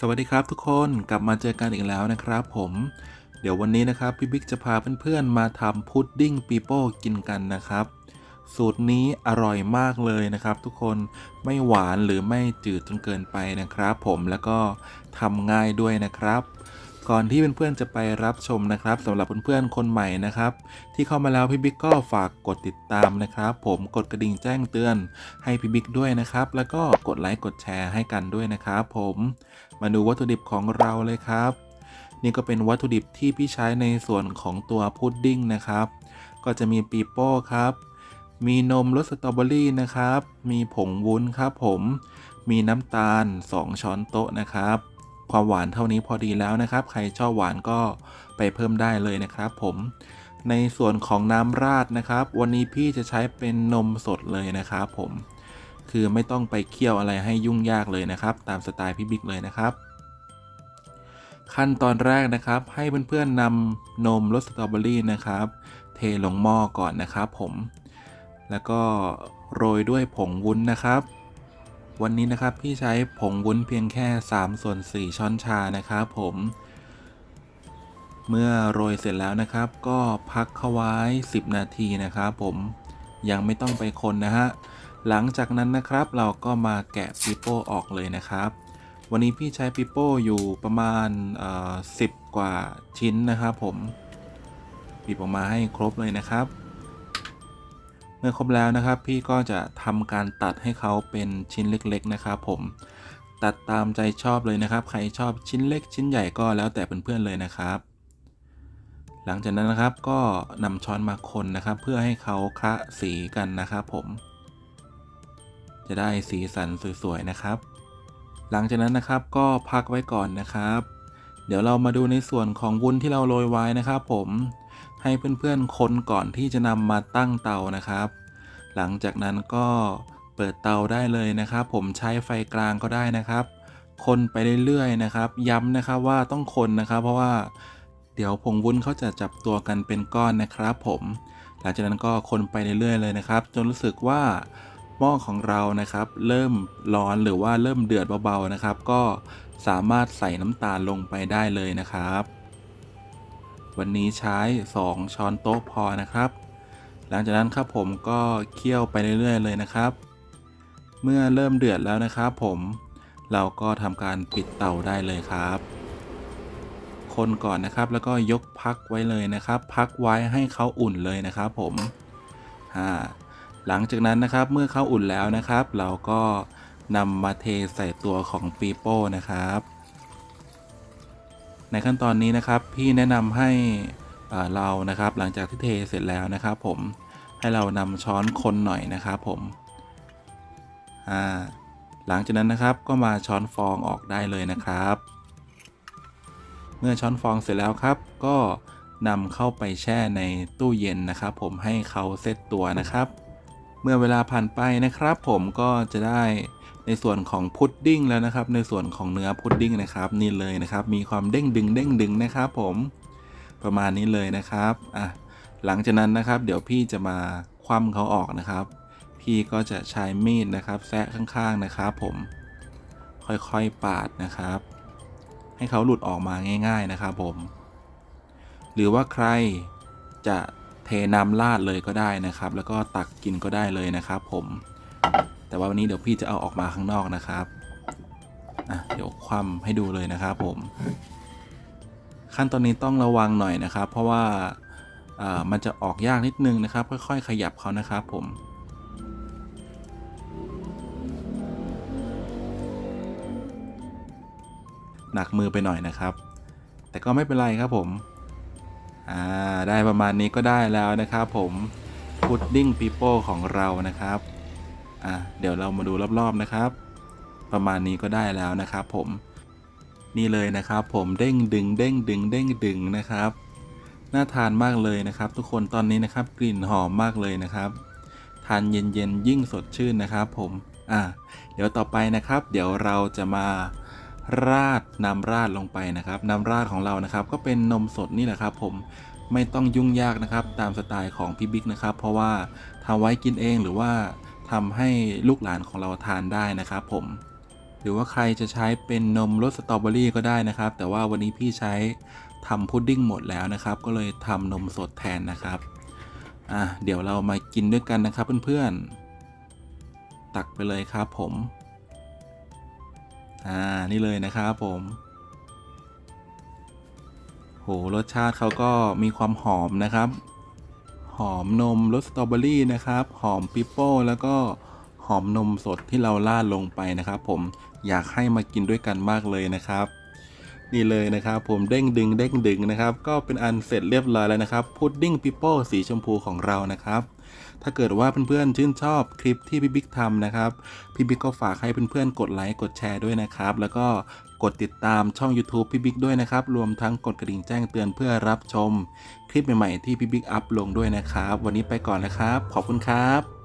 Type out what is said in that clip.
สวัสดีครับทุกคนกลับมาเจอกันอีกแล้วนะครับผมเดี๋ยววันนี้นะครับพี่บิ๊กจะพาเพื่อนๆมาทำพุดดิ้งปีโป้กินกันนะครับ สูตรนี้อร่อยมากเลยนะครับ ทุกคนไม่หวานหรือไม่จืดจนเกินไปนะครับ ผมแล้วก็ทำง่ายด้วยนะครับ ก่อนที่เพื่อนๆจะไปรับชมนะครับสำหรับเพื่อนๆคนใหม่นะครับ ที่เข้ามาแล้วพี่บิ๊กก็ฝากกดติดตามนะครับ ผมกดกระดิ่งแจ้งเตือนให้พี่บิ๊กด้วยนะครับ แล้วก็กดไลค์กดแชร์ให้กันด้วยนะครับ ผมมาดูวัตถุดิบของเราเลยครับ นี่ก็เป็นวัตถุดิบที่พี่ใช้ในส่วนของตัวพุดดิ้งนะครับ ก็จะมีปีโป้ครับ มีนมรสสตรอเบอรี่นะครับ มีผงวุ้นครับผมมีน้ำตาล 2 ช้อนโต๊ะนะครับ ความหวานเท่านี้พอดีแล้วนะครับ ใครชอบหวานก็ไปเพิ่มได้เลยนะครับ ผมในส่วนของน้ำราดนะครับ วันนี้พี่จะใช้เป็นนมสดเลยนะครับผมคือไม่ต้องไปเคี่ยวอะไรให้ยุ่งยากเลยนะครับ ตามสไตล์พี่บิ๊กเลยนะครับ ขั้นตอนแรกนะครับ ให้เพื่อนๆนำนมรสสตรอเบอรี่นะครับ เทลงหม้อก่อนนะครับ ผม แล้วก็โรยด้วยผงวุ้นนะครับ วันนี้นะครับพี่ใช้ผงวุ้นเพียงแค่3ส่วน4ช้อนชานะครับผม เมื่อโรยเสร็จแล้วนะครับ ก็พักเข้าไว้ 10 นาทีนะครับผมยังไม่ต้องไปคนนะฮะหลังจากนั้นนะครับเราก็มาแกะปิโป้ออกเลยนะครับ วันนี้พี่ใช้ปิโป้อยู่ประมาณสิบกว่าชิ้นนะครับผมบีบออกมาให้ครบเลยนะครับ เมื่อครบแล้วนะครับ พี่ก็จะทำการตัดให้เขาเป็นชิ้นเล็กๆนะครับผมตัดตามใจชอบเลยนะครับ ใครชอบชิ้นเล็กชิ้นใหญ่ก็แล้วแต่เพื่อนๆเลยนะครับ หลังจากนั้นนะครับก็นำช้อนมาคนนะครับ เพื่อให้เขาคละสีกันนะครับผม จะได้สีสันสวยๆนะครับ หลังจากนั้นนะครับก็พักไว้ก่อนนะครับ เดี๋ยวเรามาดูในส่วนของวุ้นที่เราโรยไว้นะครับ ผม ให้เพื่อนๆคนก่อนที่จะนำมาตั้งเตานะครับ หลังจากนั้นก็เปิดเตาได้เลยนะครับ ผมใช้ไฟกลางก็ได้นะครับ คนไปเรื่อยๆนะครับ ย้ำนะครับว่าต้องคนนะครับ เพราะว่าเดี๋ยวผงวุ้นเขาจะจับตัวกันเป็นก้อนนะครับ ผมหลังจากนั้นก็คนไปเรื่อยๆเลยนะครับ จนรู้สึกว่าหม้อของเรานะครับ เริ่มร้อนหรือว่าเริ่มเดือดเบาๆนะครับ ก็สามารถใส่น้ำตาลลงไปได้เลยนะครับ วันนี้ใช้ 2 ช้อนโต๊ะพอนะครับ หลังจากนั้นครับผมก็เคี่ยวไปเรื่อยๆ เลยนะครับ เมื่อเริ่มเดือดแล้วนะครับผมเราก็ทำการปิดเตาได้เลยครับ คนก่อนนะครับแล้วก็ยกพักไว้เลยนะครับ พักไว้ให้เขาอุ่นเลยนะครับผมอ่าหลังจากนั้นนะครับเมื่อเขาอุ่นแล้วนะครับ เราก็นำมาเทใส่ตัวของปีโป้นะครับ ในขั้นตอนนี้นะครับ พี่แนะนำให้เรานะครับ หลังจากที่เทเสร็จแล้วนะครับ ผมให้เรานำช้อนคนหน่อยนะครับผมอ่าหลังจากนั้นนะครับก็มาช้อนฟองออกได้เลยนะครับ เมื่อช้อนฟองเสร็จแล้วครับ ก็นำเข้าไปแช่ในตู้เย็นนะครับ ผมให้เขาเซตตัวนะครับ เมื่อเวลาผ่านไปนะครับ ผมก็จะได้ ในส่วนของพุดดิ้งแล้วนะครับ ในส่วนของเนื้อพุดดิ้งนะครับนี่เลยนะครับ มีความเด้งดึงเด้งดึงนะครับผมประมาณนี้เลยนะครับอะหลังจากนั้นนะครับ เดี๋ยวพี่จะมาคว่ำเขาออกนะครับ พี่ก็จะใช้มีดนะครับ แซะข้างๆนะครับ ผมค่อยๆปาดนะครับ ให้เขาหลุดออกมาง่าย ๆนะครับ ผม หรือว่าใครจะเทน้ำราดเลยก็ได้นะครับ แล้วก็ตักกินก็ได้เลยนะครับ ผม แต่ว่าวันนี้เดี๋ยวพี่จะเอาออกมาข้างนอกนะครับอะเดี๋ยวคว่ำให้ดูเลยนะครับผม ขั้นตอนนี้ต้องระวังหน่อยนะครับ เพราะว่ามันจะออกยากนิดนึงนะครับ ค่อยๆ ขยับเขานะครับผมหนักมือไปหน่อยนะครับ แต่ก็ไม่เป็นไรครับผมอ่าได้ประมาณนี้ก็ได้แล้วนะครับผมพุดดิ้งปีโป้ของเรานะครับ อะเดี๋ยวเรามาดูรอบๆนะครับ ประมาณนี้ก็ได้แล้วนะครับ ผมนี่เลยนะครับ ผมเด้งดึงเด้งดึงเด้งดึงนะครับน่าทานมากเลยนะครับ ทุกคนตอนนี้นะครับ กลิ่นหอมมากเลยนะครับ ทานเย็นๆยิ่งสดชื่นนะครับ ผมอะเดี๋ยวต่อไปนะครับ เดี๋ยวเราจะมาราดน้ำราดลงไปนะครับน้ำราดของเรานะครับ ก็เป็นนมสดนี่แหละครับ ผมไม่ต้องยุ่งยากนะครับ ตามสไตล์ของพี่บิ๊กนะครับ เพราะว่าทำไว้กินเองหรือว่า ทำให้ลูกหลานของเราทานได้นะครับผม หรือว่าใครจะใช้เป็นนมรสสตรอเบอรี่ก็ได้นะครับ แต่ว่าวันนี้พี่ใช้ทำพุดดิ้งหมดแล้วนะครับ ก็เลยทำนมสดแทนนะครับอะเดี๋ยวเรามากินด้วยกันนะครับเพื่อนๆ ตักไปเลยครับผม อ่า นี่เลยนะครับผม โห รสชาติเขาก็มีความหอมนะครับ หอมนมรสสตรอเบอรี่นะครับ หอมปิโป้แล้วก็หอมนมสดที่เราราดลงไปนะครับ ผมอยากให้มากินด้วยกันมากเลยนะครับ นี่เลยนะครับ ผมเด้งดึงเด้งดึงนะครับ ก็เป็นอันเสร็จเรียบร้อยแล้วนะครับพุดดิ้งปิโป้สีชมพูของเรานะครับ ถ้าเกิดว่าเพื่อนๆชื่นชอบคลิปที่พี่บิ๊กทำนะครับ พี่บิ๊กก็ฝากให้เพื่อนๆกดไลค์กดแชร์ด้วยนะครับ แล้วก็กดติดตามช่อง YouTube พี่บิ๊กด้วยนะครับ รวมทั้งกดกระดิ่งแจ้งเตือนเพื่อรับชม คลิปใหม่ๆที่พี่บิ๊กอัพลงด้วยนะครับ วันนี้ไปก่อนนะครับ ขอบคุณครับ